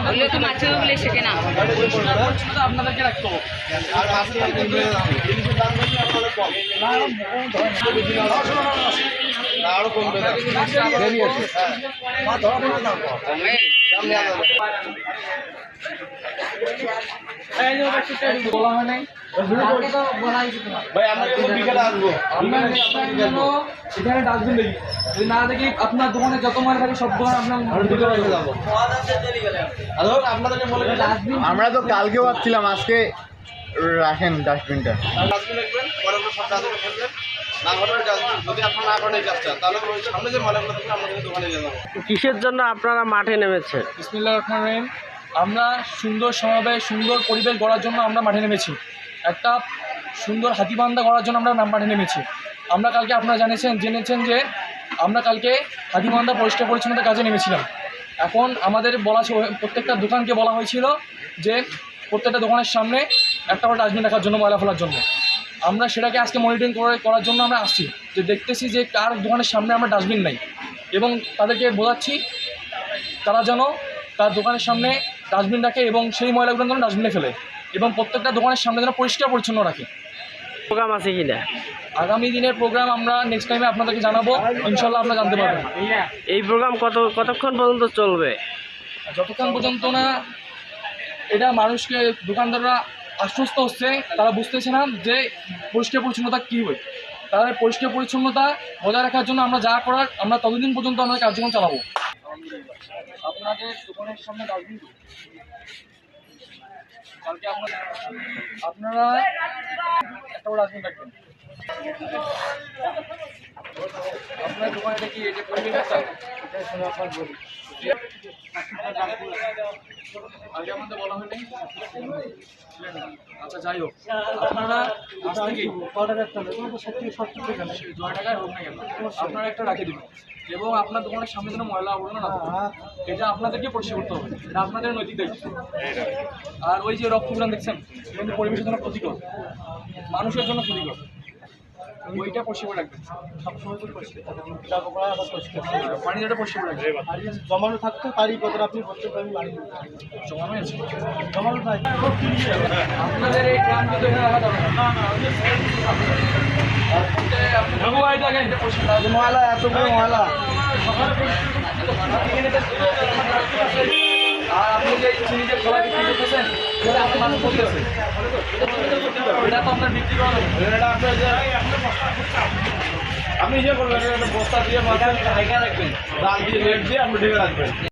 ওগুলো তো মাছের শেখে না। আপনাদেরকে রাখতে হবে আরও কমবে আপনার আপনার এখানে ডাস্টবিন দেখি না দেখি আপনার দোকানে যত মাল থাকে সব দোকান আমরা তো কালকেও ভাবছিলাম আজকে রাখেন ডাস্টবিনটা। ডাস্টবিন রাখবেন পরে সব ডাস্টবিনে ফেলবেন না হলে ডাস্টবিন যদি আপনার না করেন এই কাজটা তাহলে ওই সামনে যে আমরা কিন্তু দোকানে নিয়ে যাব। কিসের জন্য আপনারা মাঠে নেমেছেন? বিসমিল্লাহ রহমান রহিম। আমরা সুন্দর সমাবেশ সুন্দর পরিবেশ গড়ার জন্য আমরা মাঠে নেমেছি। একটা সুন্দর হাতিবান্ধা করার জন্য আমরা নাম মাঠে নেমেছি। আমরা কালকে আপনারা জানিয়েছেন জেনেছেন যে আমরা কালকে হাতিবান্ধা পরিষ্কার পরিচ্ছন্নতার কাজে নেমেছিলাম। এখন আমাদের বলা প্রত্যেকটা দোকানকে বলা হয়েছিল যে প্রত্যেকটা দোকানের সামনে একটা করে ডাস্টবিন রাখার জন্য ময়লা ফেলার জন্য। আমরা সেটাকে আজকে মনিটরিং করে করার জন্য আমরা আসছি। যে দেখতেছি যে কার দোকানের সামনে আমরা ডাস্টবিন নাই। এবং তাদেরকে বোঝাচ্ছি তারা যেন তার দোকানের সামনে ডাস্টবিন রাখে এবং সেই ময়লাগুলো যেন ডাস্টবিনে ফেলে। এবং প্রত্যেকটা দোকানের সামনে যেন পরিষ্কার পরিচ্ছন্ন রাখে। প্রোগ্রাম আছে কি না আগামী দিনের প্রোগ্রাম আমরা নেক্সট টাইমে আপনাদেরকে জানাব। ইনশাল্লাহ আপনারা জানতে পারবেন। এই প্রোগ্রাম কত কতক্ষণ পর্যন্ত চলবে? যতক্ষণ পর্যন্ত না এটা মানুষকে দোকানদাররা আশ্বস্ত হচ্ছে, তারা বুঝতেছে না যে পরিষ্কার পরিচ্ছন্নতা কী হয়। তাদের পরিষ্কার পরিচ্ছন্নতা বজায় রাখার জন্য আমরা যা করার, আমরা ততদিন পর্যন্ত আমাদের কার্যক্রম চালাবো। আপনারা একটা ডাস্টবিন রাখবেন আপনার দোকানে দেখি এই যে আমাদের বলা আচ্ছা যাই হোক আপনারা না আপনারা একটা দিবেন এবং আপনার দোকানের সামনে যেন ময়লা আবর্জনা না এটা আপনাদেরকে পরিষ্কার করতে হবে এটা আপনাদের নৈতিক দায়িত্ব আর ওই যে রক্তগুলো দেখছেন পরিবেশের জন্য ক্ষতিকর মানুষের জন্য ক্ষতিকর ওইটা পরিষ্কার রাখবেন। সবসময় করে পরিষ্কার পানি যেটা পরিষ্কার রাখবেন। জমানো থাকতো তারই কতটা আপনি করতে পারবেন বাড়ি জমানো আছে? জমানো নাই আপনাদের এই গ্রাম কিন্তু এখানে আলাদা না। ময়লা এত বড় ময়লা করতেছেন সেটা আপনি মানুষ করতেছেন এটা তো আপনার বিক্রি করা এটা আপনার আপনি যে করবেন বস্তা দিয়ে মাথায় ঢেকে রাখবেন। ডাল দিয়ে রেট দিয়ে আপনি ঢেকে রাখবেন।